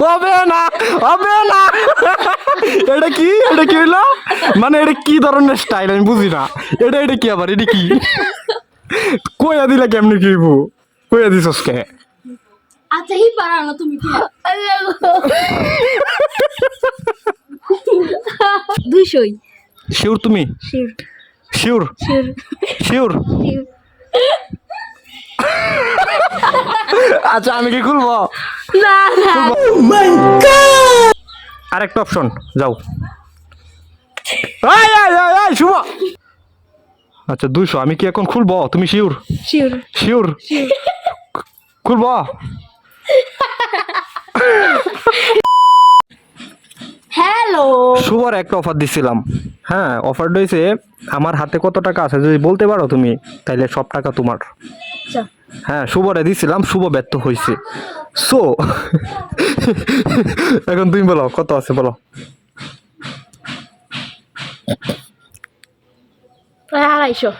হবে না হবে না। এটা কি? এটা কি হইল? মানে এটা কি ধরনের স্টাইল আমি বুঝি না। এটা এটা কি আবার? এটা কি? কইয়া দিলে কেমনি কি কইয়া দিছস কে? আচ্ছা হি পারা না তুমি কি? দুইশই। শিওর তুমি? শিওর শিওর শিওর আচ্ছা আমি কি খুলবো? না না। আরেকটা অপশন যাও। শুভ। আচ্ছা দুইশো আমি কি এখন খুলবো? তুমি শিওর? শিওর। শিওর? খুলবো? হ্যালো। শুভর একটা অফার দিছিলাম। হ্যাঁ অফারটা হয়েছে আমার হাতে কত টাকা আছে যদি বলতে পারো তুমি তাইলে সব টাকা তোমার। আচ্ছা। হ্যাঁ শুভরে দিছিলাম শুভ ব্যর্থ হয়েছে সো এখন তুমি বলো কত আছে বলো? প্রায় আড়াইশো।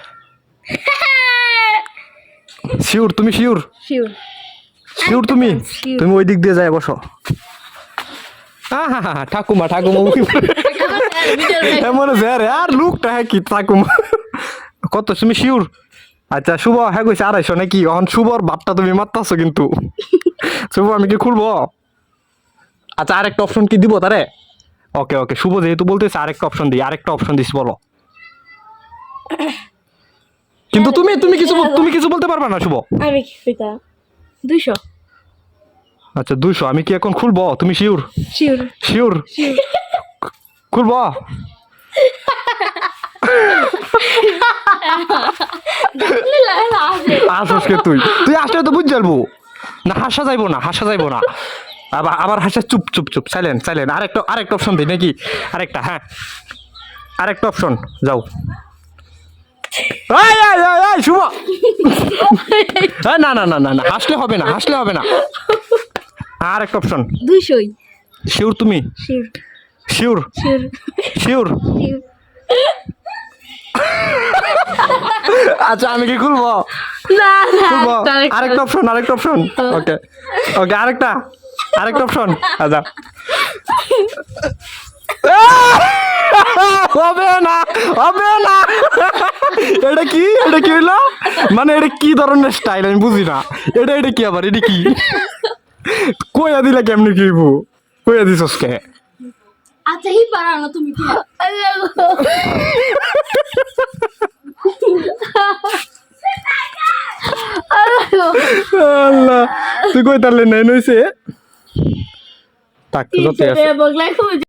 শিওর তুমি শিওর শিওর শিওর তুমি? তুমি ওই দিক দিয়ে যায় বসো। ঠাকুমা ঠাকুমা। এমন আর লুকটা হ্যাঁ কি ঠাকুমা। কত তুমি শিওর আচ্ছা শুভ হ্যাঁ কইছে আড়াইশো নাকি? এখন শুভর ভাবটা তুমি মারতাছো কিন্তু। শুভ আমি কি খুলবো? আচ্ছা আরেকটা অপশন কি দিব তারে? ওকে ওকে শুভ যেহেতু বলতেছে আরেকটা অপশন দিই আরেকটা অপশন দিস বলো। কিন্তু তুমি তুমি কিছু তুমি কিছু বলতে পারবে না শুভ? আমি কি কইতা দুইশো। আচ্ছা দুইশো আমি কি এখন খুলবো? তুমি শিওর? শিওর। শিওর? খুলবো? আসসকে তুই। তুই আসলে তো বুঝ যাব না হাসা যাইবো না হাসা যাইবো না। আবার আবার হাসা চুপ চুপ চুপ সাইলেন্ট সাইলেন্ট আরেকটা আরেকটা অপশন দিই নাকি? আরেকটা হ্যাঁ। আরেকটা অপশন যাও। শুভ। না না না না না হাসলে হবে না হাসলে হবে না। আরেকটা অপশন দুইশোই। শিওর তুমি? শিওর শিওর শিওর আচ্ছা আমি কি খুলবো? না না খুলবো? আরেকটা- অপশন আরেকটা অপশন ওকে ওকে আরেকটা আরেকটা অপশন আচ্ছা। হবে না হবে না। এটা কি? এটা কি হইল? মানে এটা কি ধরনের স্টাইল আমি বুঝি না। এটা এটা কি আবার? এটা কি? কইয়া দিলে কেমনি কি হইব? কইয়া দিছস কে? আচ্ছা হি পারা না তুমি কি তুই কই তারলে নাই নইছে তাক যত